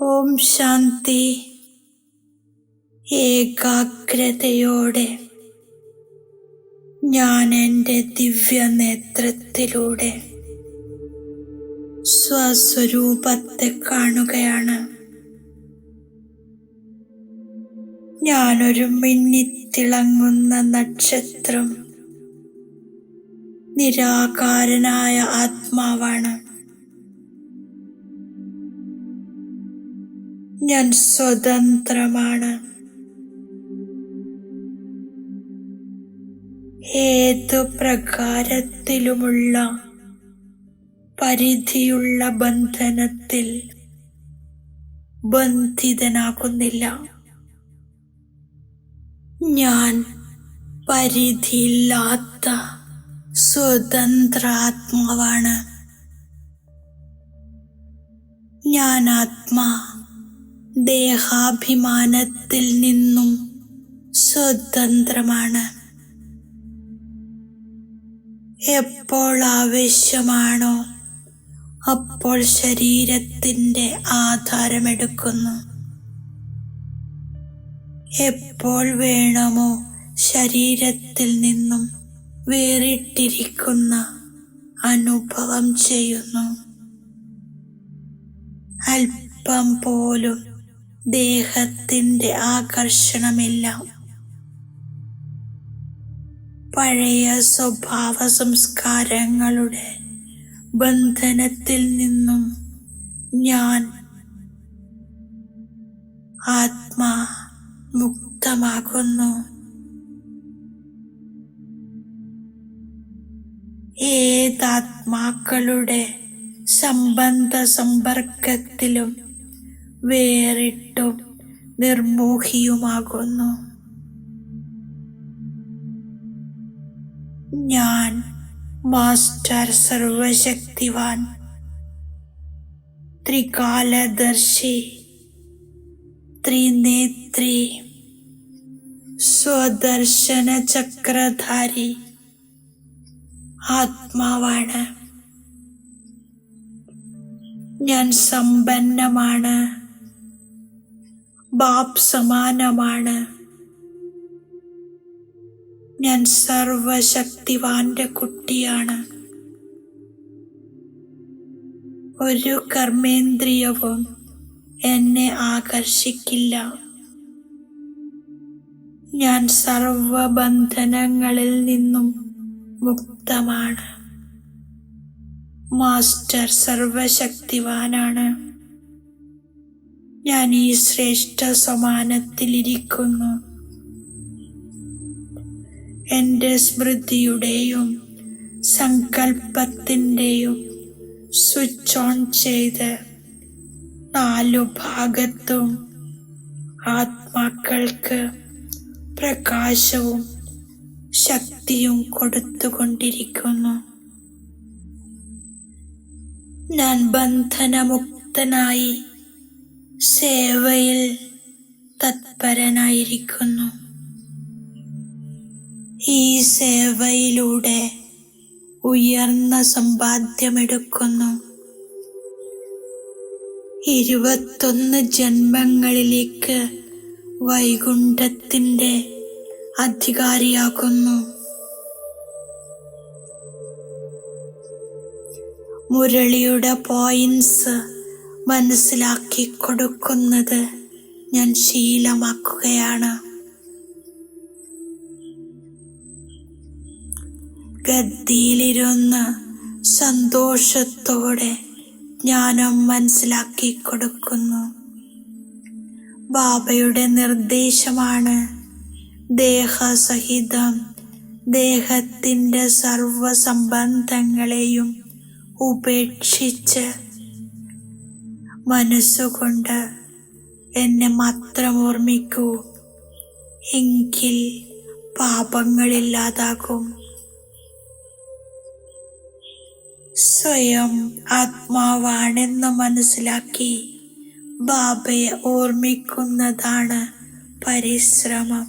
ഓം ശാന്തി. ഏകാഗ്രതയോടെ ഞാൻ എന്റെ ദിവ്യ നേത്രത്തിലൂടെ സ്വസ്വരൂപത്തെ കാണുകയാണ്. ഞാനൊരു മിന്നിത്തിളങ്ങുന്ന നക്ഷത്രം നിരാകാരനായ ആത്മാവാണ്. ഞാൻ സ്വതന്ത്രമാണ്. ഏതു പ്രകാരത്തിലുമുള്ള പരിധിയുള്ള ബന്ധനത്തിൽ ബന്ധിതനാകുന്നില്ല. ഞാൻ പരിധിയില്ലാത്ത സ്വതന്ത്രാത്മാവാണ്. ഞാൻ ആത്മാ ദേഹാഭിമാനത്തിൽ നിന്നും സ്വതന്ത്രമാണ്. എപ്പോൾ ആവശ്യമാണോ അപ്പോൾ ശരീരത്തിന്റെ ആധാരമെടുക്കുന്നു. എപ്പോൾ വേണമോ ശരീരത്തിൽ നിന്നും വേറിട്ടിരിക്കുന്ന അനുഭവം ചെയ്യുന്നു. അല്പം പോലും ദേഹത്തിന്റെ ആകർഷണമില്ല പഴയ സ്വഭാവ സംസ്കാരങ്ങളുടെ ബന്ധനത്തിൽ നിന്നും ഞാൻ ആത്മാ മുക്തമാകുന്നു ഏതാത്മാക്കളുടെ സംബന്ധ സമ്പർക്കത്തിലും വേറിട്ടും നിർമോഹിയുമാകുന്നു. ഞാൻ മാസ്റ്റർ സർവശക്തിവാൻ ത്രികാലദർശി ത്രിനേത്രി സ്വദർശന ചക്രധാരി ആത്മാവാണ്. ഞാൻ സമ്പന്നമാണ്. ബാപ് സമാനമാണ്. ഞാൻ സർവശക്തിവാന്റെ കുട്ടിയാണ്. ഒരു കർമ്മേന്ദ്രിയവും എന്നെ ആകർഷിക്കില്ല. ഞാൻ സർവബന്ധനങ്ങളിൽ നിന്നും മുക്തമാണ്. മാസ്റ്റർ സർവശക്തിവാനാണ്. ഞാൻ ഈ ശ്രേഷ്ഠ സമാനത്തിലിരിക്കുന്നു. എന്റെ സ്മൃതിയുടെയും സങ്കല്പത്തിന്റെയും സ്വിച്ച് ഓൺ ചെയ്ത് നാലു ഭാഗത്തും ആത്മാക്കൾക്ക് പ്രകാശവും ശക്തിയും കൊടുത്തുകൊണ്ടിരിക്കുന്നു. ഞാൻ ബന്ധനമുക്തനായി സേവയിൽ തത്പരനായിരിക്കുന്നു. ഈ സേവയിലൂടെ ഉയർന്ന സമ്പാദ്യമെടുക്കുന്നു. ഇരുപത്തൊന്ന് ജന്മങ്ങളിലേക്ക് വൈകുണ്ഠത്തിന്റെ അധികാരിയാകുന്നു. മുരളിയുടെ പോയിന്റ്സ് മനസ്സിലാക്കി കൊടുക്കുന്നത് ഞാൻ ശീലമാക്കുകയാണ്. ഗദ്ദിയിലിരുന്ന് സന്തോഷത്തോടെ ജ്ഞാനം മനസ്സിലാക്കി കൊടുക്കുന്നു. ബാബയുടെ നിർദ്ദേശമാണ് ദേഹസഹിതം ദേഹത്തിന്റെ സർവസംബന്ധങ്ങളെയും ഉപേക്ഷിച്ച് മനസ്സുകൊണ്ട് എന്നെ മാത്രം ഓർമ്മിക്കൂ. എങ്കിൽ പാപങ്ങളില്ലാതാകും സ്വയം ആത്മാവാണെന്ന് മനസ്സിലാക്കി ബാബയെ ഓർമ്മിക്കുന്നതാണ് പരിശ്രമം.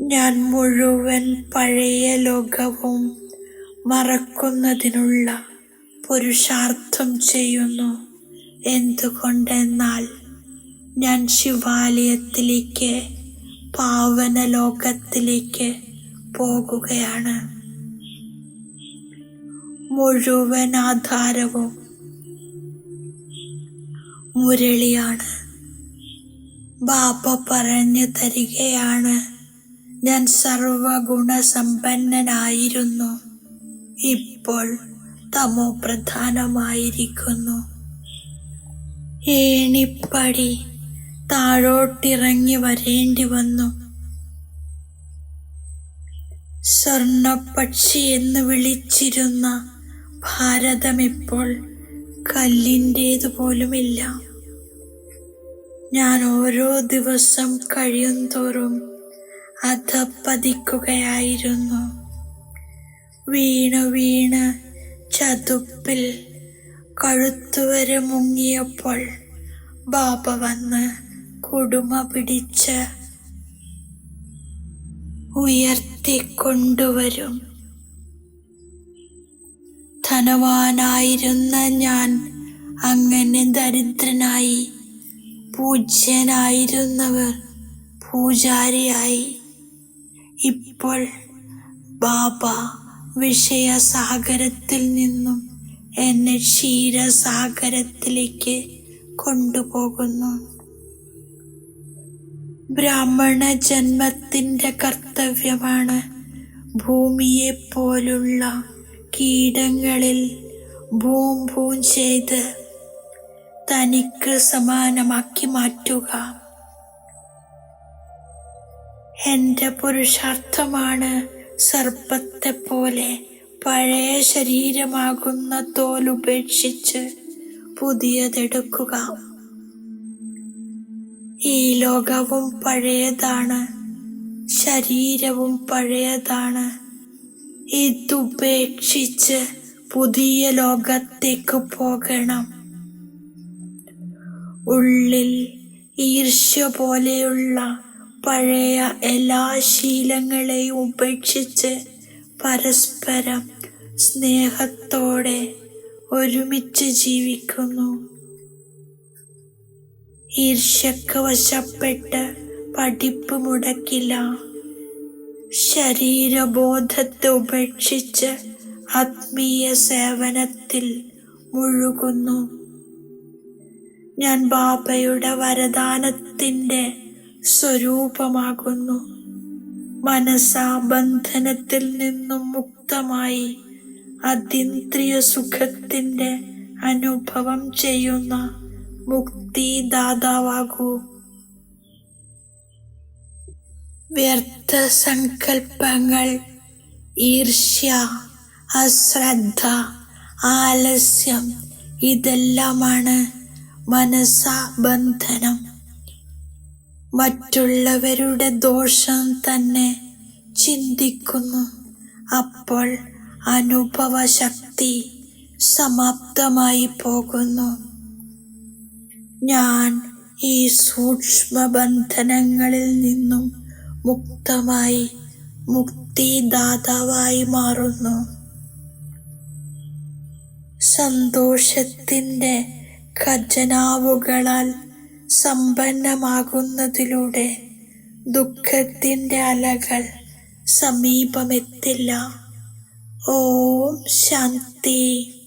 ഞാൻ മുഴുവൻ പഴയ ലോകവും മറക്കുന്നതിനുള്ള പുരുഷാർത്ഥം ചെയ്യുന്നു. എന്തുകൊണ്ടെന്നാൽ ഞാൻ ശിവാലയത്തിലേക്ക് പാവന ലോകത്തിലേക്ക് പോകുകയാണ്. മുഴുവൻ ആധാരവും മുരളിയാണ്. ബാപ്പ പറഞ്ഞു തരികയാണ് ഞാൻ സർവഗുണസമ്പന്നനായിരുന്നു ഇപ്പോൾ തമോ പ്രധാനമായിരിക്കുന്നു. ഏണിപ്പടി താഴോട്ടിറങ്ങി വരേണ്ടി വന്നു. സ്വർണപ്പക്ഷി എന്ന് വിളിച്ചിരുന്ന ഭാരതം ഇപ്പോൾ പോലുമില്ല ഞാൻ ഓരോ ദിവസം കഴിയുന്തോറും അധപ്പതിക്കുകയായിരുന്നു വീണ് വീണ് ചതുപ്പിൽ കഴുത്തുവരെ മുങ്ങിയപ്പോൾ ബാബ വന്ന് കുടുമ പിടിച്ച് ഉയർത്തിക്കൊണ്ടുവരും. ധനവാനായിരുന്ന ഞാൻ അങ്ങനെ ദരിദ്രനായി പൂജ്യനായിരുന്നവർ പൂജാരിയായി. ഇപ്പോൾ ബാബ വിഷയസാഗരത്തിൽ നിന്നും എന്നെ ക്ഷീരസാഗരത്തിലേക്ക് കൊണ്ടുപോകുന്നു. ബ്രാഹ്മണ ജന്മത്തിന്റെ കർത്തവ്യമാണ് ഭൂമിയെ പോലുള്ള കീടങ്ങളിൽ ഭൂം ഭൂം ചെയ്ത് തനിക്ക് സമാനമാക്കി മാറ്റുക. എന്റെ പുരുഷാർത്ഥമാണ് സർപ്പത്തെ പോലെ പഴയ ശരീരമാകുന്ന തോൽ ഉപേക്ഷിച്ച് പുതിയതെടുക്കുക. ഈ ലോകവും പഴയതാണ് ശരീരവും പഴയതാണ്. ഇതുപേക്ഷിച്ച് പുതിയ ലോകത്തേക്ക് പോകണം. ഉള്ളിൽ ഈർഷ്യ പോലെയുള്ള പഴയ എല്ലാ ശീലങ്ങളെയും ഉപേക്ഷിച്ച് പരസ്പരം സ്നേഹത്തോടെ ഒരുമിച്ച് ജീവിക്കുന്നു. ഈർഷ്യക്ക് വശപ്പെട്ട് പഠിപ്പ് മുടക്കില്ല. ശരീരബോധത്തെ ഉപേക്ഷിച്ച് ആത്മീയ സേവനത്തിൽ മുഴുകുന്നു. ഞാൻ ബാബയുടെ വരദാനത്തിന്റെ സ്വരൂപമാകുന്നു. മനസാ ബന്ധനത്തിൽ നിന്നും മുക്തമായി അതീന്ദ്രിയ സുഖത്തിന്റെ അനുഭവം ചെയ്യുന്ന മുക്തിദാതാവാകൂ. വ്യർത്ഥ സങ്കൽപ്പങ്ങൾ ഈർഷ്യ അശ്രദ്ധ ആലസ്യം ഇതെല്ലാമാണ് മനസ്സാ ബന്ധനം. മറ്റുള്ളവരുടെ ദോഷം തന്നെ ചിന്തിക്കുന്നു. അപ്പോൾ അനുഭവശക്തി സമാപ്തമായി പോകുന്നു. ഞാൻ ഈ സൂക്ഷ്മ ബന്ധനങ്ങളിൽ നിന്നും മുക്തമായി മുക്തിദാതാവായി മാറുന്നു. സന്തോഷത്തിന്റെ ഖജനാവുകളാൽ സമ്പന്നമാകുന്നതിലൂടെ ദുഃഖത്തിന്റെ അലകൾ സമീപമെത്തില്ല. ഓം ശാന്തി.